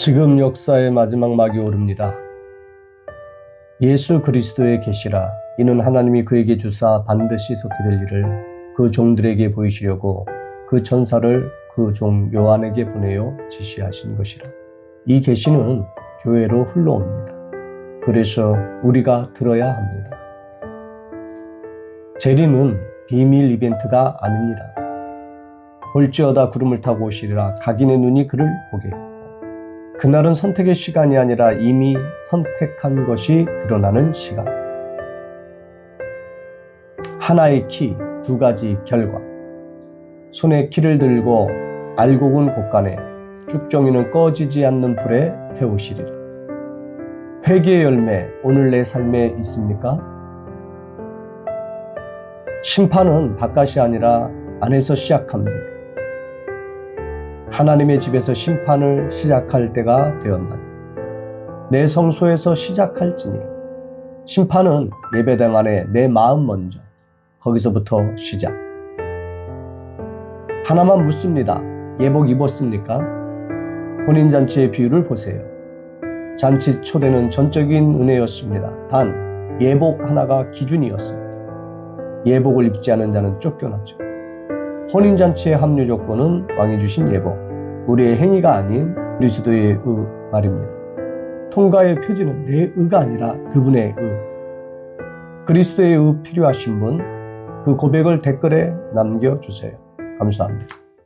지금 역사의 마지막 막이 오릅니다. 예수 그리스도의 계시라 이는 하나님이 그에게 주사 반드시 속게 될 일을 그 종들에게 보이시려고 그 천사를 그 종 요한에게 보내어 지시하신 것이라. 이 계시는 교회로 흘러옵니다. 그래서 우리가 들어야 합니다. 재림은 비밀 이벤트가 아닙니다. 볼지어다 구름을 타고 오시리라 각인의 눈이 그를 보게 그날은 선택의 시간이 아니라 이미 선택한 것이 드러나는 시간. 하나의 키, 두 가지 결과. 손에 키를 들고 알곡은 곳간에 쭉정이는 꺼지지 않는 불에 태우시리라. 회개의 열매, 오늘 내 삶에 있습니까? 심판은 바깥이 아니라 안에서 시작합니다. 하나님의 집에서 심판을 시작할 때가 되었나니 내 성소에서 시작할지니라. 심판은 예배당 안에 내 마음 먼저 거기서부터 시작. 하나만 묻습니다. 예복 입었습니까? 혼인 잔치의 비유를 보세요. 잔치 초대는 전적인 은혜였습니다. 단 예복 하나가 기준이었습니다. 예복을 입지 않은 자는 쫓겨났죠. 혼인잔치의 합류 조건은 왕이 주신 예복, 우리의 행위가 아닌 그리스도의 의 말입니다. 통과의 표지는 내 의가 아니라 그분의 의. 그리스도의 의 필요하신 분, 그 고백을 댓글에 남겨주세요. 감사합니다.